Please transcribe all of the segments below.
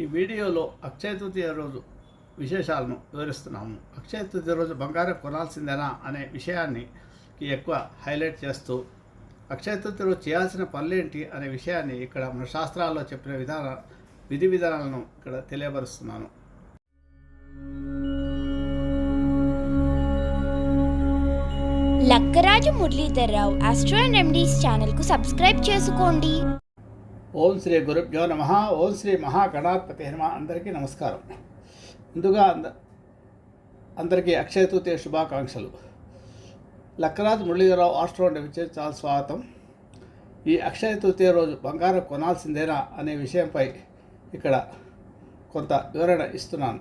ఈ వీడియోలో అక్షయ తృతీయ రోజు విశేషాలను వివరిస్తున్నాము. అక్షయ తృతీయ రోజు బంగారం కొనాల్సిందేనా అనే విషయాన్ని ఎక్కువ హైలైట్ చేస్తూ అక్షయ తృతీయ రోజు చేయాల్సిన పనులేంటి అనే విషయాన్ని ఇక్కడ మన శాస్త్రాల్లో చెప్పిన విధాన విధి విధానాలను ఇక్కడ తెలియపరుస్తున్నాను. Lakkaraju Muralidharrao astro and remedies ఛానల్కు సబ్స్క్రైబ్ చేసుకోండి. ఓం శ్రీ గురుభ్యో నమ. ఓం శ్రీ మహాగణాధిపతి హనుమ అందరికీ నమస్కారం. ముందుగా అంద అందరికీ అక్షయ తృతీయ శుభాకాంక్షలు. లక్కరాజు మురళీధరరావు ఆస్ట్రో విచ్చే చాలా స్వాగతం. ఈ అక్షయ తృతీయ రోజు బంగారం కొనాల్సిందేనా అనే విషయంపై ఇక్కడ కొంత వివరణ ఇస్తున్నాను.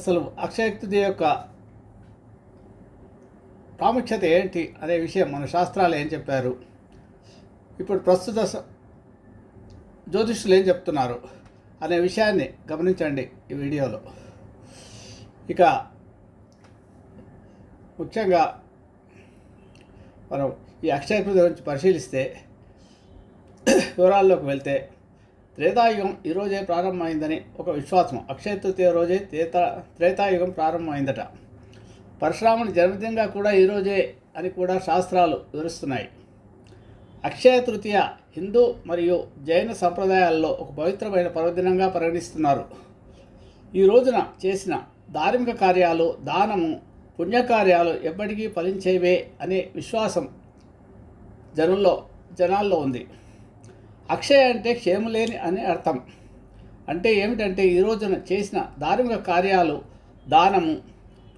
అసలు అక్షయ తృతీయ యొక్క ప్రాముఖ్యత ఏంటి అనే విషయం మన శాస్త్రాలు ఏం చెప్పారు? ఇప్పుడు ప్రస్తుత జ్యోతిష్యులు ఏం చెప్తున్నారు అనే విషయాన్ని గమనించండి ఈ వీడియోలో. ఇక ముఖ్యంగా మనం ఈ అక్షయ తృతీయ గురించి పరిశీలిస్తే వివరాల్లోకి వెళ్తే త్రేతాయుగం ఈరోజే ప్రారంభమైందని ఒక విశ్వాసం అక్షయ తృతీయ రోజే త్రేతా త్రేతాయుగం ప్రారంభమైందట. పరశురాముని జన్మదినంగా కూడా ఈరోజే అని కూడా శాస్త్రాలు వివరిస్తున్నాయి. అక్షయ తృతీయ హిందూ మరియు జైన సంప్రదాయాల్లో ఒక పవిత్రమైన పర్వదినంగా పరిగణిస్తున్నారు. ఈ రోజున చేసిన ధార్మిక కార్యాలు దానము పుణ్యకార్యాలు ఎప్పటికీ ఫలించేవే అనే విశ్వాసం జనుల్లో జనాల్లో ఉంది. అక్షయ అంటే క్షేమలేని అని అర్థం. అంటే ఏమిటంటే ఈ రోజున చేసిన ధార్మిక కార్యాలు దానము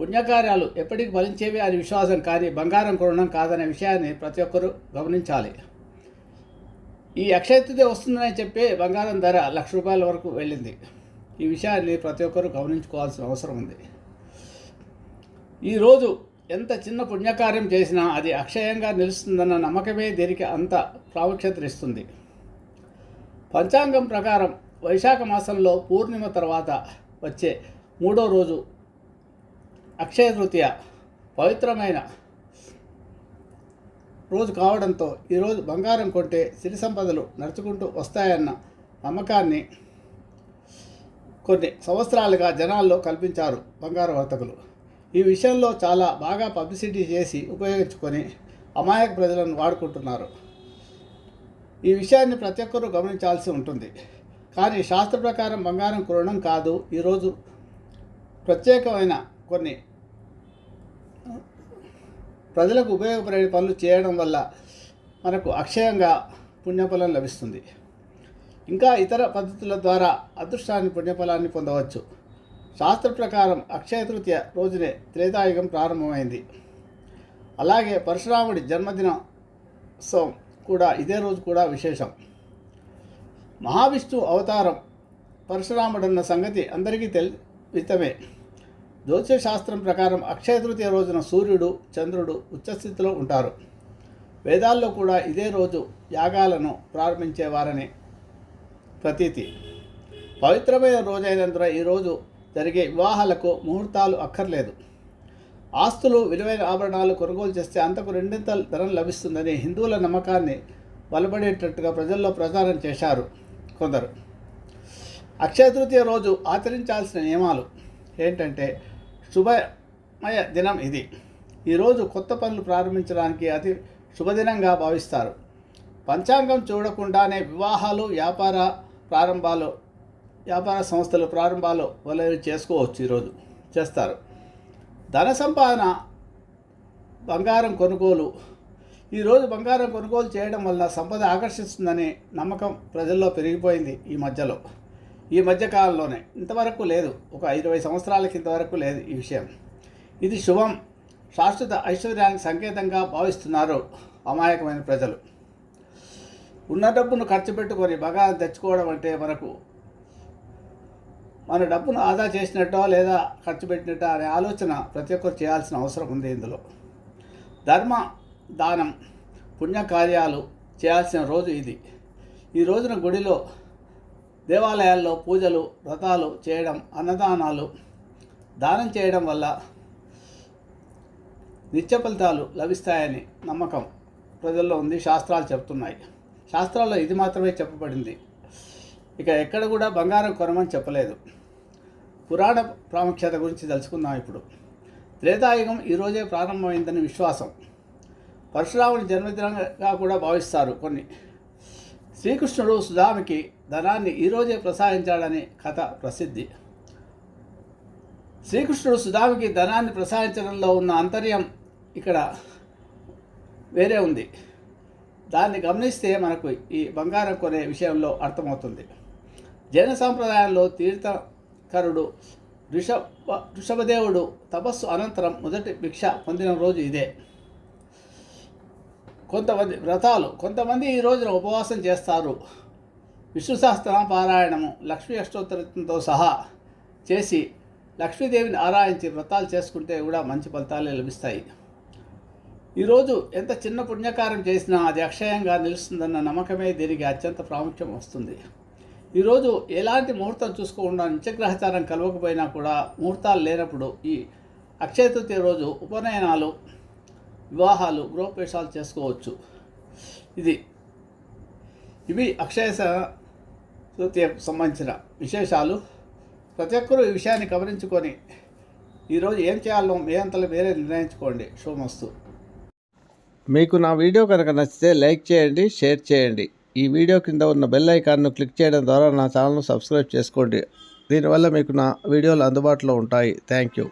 పుణ్యకార్యాలు ఎప్పటికీ ఫలించేవి అని విశ్వాసం కానీ బంగారం కొనడం కాదనే విషయాన్ని ప్రతి ఒక్కరూ గమనించాలి. ఈ అక్షయ తృతీయ వస్తుందని చెప్పి బంగారం ధర లక్ష రూపాయల వరకు వెళ్ళింది. ఈ విషయాన్ని ప్రతి ఒక్కరూ గమనించుకోవాల్సిన అవసరం ఉంది. ఈరోజు ఎంత చిన్న పుణ్యకార్యం చేసినా అది అక్షయంగా నిలుస్తుందన్న నమ్మకమే దీనికి అంత ప్రాముఖ్యతనిస్తుంది పంచాంగం ప్రకారం వైశాఖ మాసంలో పూర్ణిమ తర్వాత వచ్చే మూడో రోజు అక్షయ తృతీయ పవిత్రమైన రోజు కావడంతో ఈరోజు బంగారం కొంటే సిరి సంపదలు నడుచుకుంటూ వస్తాయన్న నమ్మకాన్ని కొన్ని సంవత్సరాలుగా జనాల్లో కల్పించారు బంగారు వర్తకులు. ఈ విషయంలో చాలా బాగా పబ్లిసిటీ చేసి ఉపయోగించుకొని అమాయక ప్రజలను వాడుకుంటున్నారు. ఈ విషయాన్ని ప్రతి ఒక్కరూ గమనించాల్సి ఉంటుంది. కానీ శాస్త్ర ప్రకారం బంగారం కొనడం కాదు. ఈరోజు ప్రత్యేకమైన కొన్ని ప్రజలకు ఉపయోగపడే పనులు చేయడం వల్ల మనకు అక్షయంగా పుణ్యఫలం లభిస్తుంది. ఇంకా ఇతర పద్ధతుల ద్వారా అదృష్టాన్ని పుణ్యఫలాన్ని పొందవచ్చు. శాస్త్ర ప్రకారం అక్షయ తృతీయ రోజునే త్రేతాయుగం ప్రారంభమైంది. అలాగే పరశురాముడి జన్మదినోత్సవం కూడా ఇదే రోజు కూడా విశేషం. మహావిష్ణు అవతారం పరశురాముడన్న సంగతి అందరికీ తెలి వితమే జ్యోతిషశాస్త్రం ప్రకారం అక్షయ తృతీయ రోజున సూర్యుడు చంద్రుడు ఉచ్చస్థితిలో ఉంటారు. వేదాల్లో కూడా ఇదే రోజు యాగాలను ప్రారంభించేవారని ప్రతీతి. పవిత్రమైన రోజైనందున ఈరోజు జరిగే వివాహాలకు ముహూర్తాలు అక్కర్లేదు. ఆస్తులు విలువైన ఆభరణాలు కొనుగోలు చేస్తే అంతకు రెండింత ధనం లభిస్తుందని హిందువుల నమ్మకాన్ని బలపడేటట్టుగా ప్రజల్లో ప్రచారం చేశారు కొందరు. అక్షయ తృతీయ రోజు ఆచరించాల్సిన నియమాలు ఏంటంటే శుభమయ దినం ఇది. ఈరోజు కొత్త పనులు ప్రారంభించడానికి అతి శుభదినంగా భావిస్తారు. పంచాంగం చూడకుండానే వివాహాలు వ్యాపార ప్రారంభాలు వ్యాపార సంస్థలు ప్రారంభాలు వలవి చేసుకోవచ్చు ఈరోజు చేస్తారు. ధన సంపాదన బంగారం కొనుగోలు. ఈరోజు బంగారం కొనుగోలు చేయడం వల్ల సంపద ఆకర్షిస్తుందనే నమ్మకం ప్రజల్లో పెరిగిపోయింది ఈ మధ్యలో. ఈ మధ్యకాలంలోనే ఇంతవరకు లేదు. ఒక ఇరవై సంవత్సరాలకి ఇంతవరకు లేదు ఈ విషయం. ఇది శుభం. శాశ్వత ఐశ్వర్యానికి సంకేతంగా భావిస్తున్నారు అమాయకమైన ప్రజలు. ఉన్న డబ్బును ఖర్చు పెట్టుకొని బంగారం తెచ్చుకోవడం అంటే మనకు మన డబ్బును ఆదా చేసినట్టో లేదా ఖర్చు పెట్టినట్టో అనే ఆలోచన ప్రతి ఒక్కరు చేయాల్సిన అవసరం ఉంది ఇందులో. ధర్మ దానం పుణ్యకార్యాలు చేయాల్సిన రోజు ఇది. ఈ రోజున గుడిలో దేవాలయాల్లో పూజలు వ్రతాలు చేయడం అన్నదానాలు దానం చేయడం వల్ల నిత్య ఫలితాలు లభిస్తాయని నమ్మకం ప్రజల్లో ఉంది శాస్త్రాలు చెప్తున్నాయి శాస్త్రాల్లో ఇది మాత్రమే చెప్పబడింది. ఇక ఎక్కడ కూడా బంగారం కొనమని చెప్పలేదు. పురాణ ప్రాముఖ్యత గురించి తెలుసుకుందాం ఇప్పుడు. త్రేతాయుగం ఈరోజే ప్రారంభమైందని విశ్వాసం. పరశురాముని జన్మదినంగా కూడా భావిస్తారు కొన్ని. శ్రీకృష్ణుడు సుధామికి ధనాన్ని ఈరోజే ప్రసాదించాడని కథ ప్రసిద్ధి. శ్రీకృష్ణుడు సుధామికి ధనాన్ని ప్రసాదించడంలో ఉన్న అంతర్యం ఇక్కడ వేరే ఉంది. దాన్ని గమనిస్తే మనకు ఈ బంగారం కొనే విషయంలో అర్థమవుతుంది. జైన సాంప్రదాయంలో తీర్థకరుడు ఋషభ ఋషభదేవుడు తపస్సు అనంతరం మొదటి భిక్ష పొందిన రోజు ఇదే. కొంతమంది వ్రతాలు కొంతమంది ఈ రోజున ఉపవాసం చేస్తారు. విష్ణుశాస్త్ర పారాయణము లక్ష్మీ అష్టోత్తరత్వంతో సహా చేసి లక్ష్మీదేవిని ఆరాధించి వ్రతాలు చేసుకుంటే కూడా మంచి ఫలితాలే లభిస్తాయి. ఈరోజు ఎంత చిన్న పుణ్యకారం చేసినా అది అక్షయంగా నిలుస్తుందన్న నమ్మకమే దీనికి అత్యంత ప్రాముఖ్యం వస్తుంది. ఈరోజు ఎలాంటి ముహూర్తం చూసుకోకుండా నిత్యగ్రహచారం కలవకపోయినా కూడా ముహూర్తాలు లేనప్పుడు ఈ అక్షయ తృతీయ రోజు ఉపనయనాలు వివాహాలు గృహప్రవేశాలు చేసుకోవచ్చు. ఇది ఇవి అక్షయ తృతీయకు సంబంధించిన విశేషాలు. ప్రతి ఒక్కరూ ఈ విషయాన్ని గమనించుకొని ఈరోజు ఏం చేయాలో మీ అంతలో మీరే నిర్ణయించుకోండి. శుభమస్తు మీకు నా వీడియో కనుక నచ్చితే లైక్ చేయండి షేర్ చేయండి. ఈ వీడియో కింద ఉన్న బెల్ ఐకాన్ను క్లిక్ చేయడం ద్వారా నా ఛానల్ను సబ్స్క్రైబ్ చేసుకోండి. దీనివల్ల మీకు నా వీడియోలు అందుబాటులో ఉంటాయి. Thank you.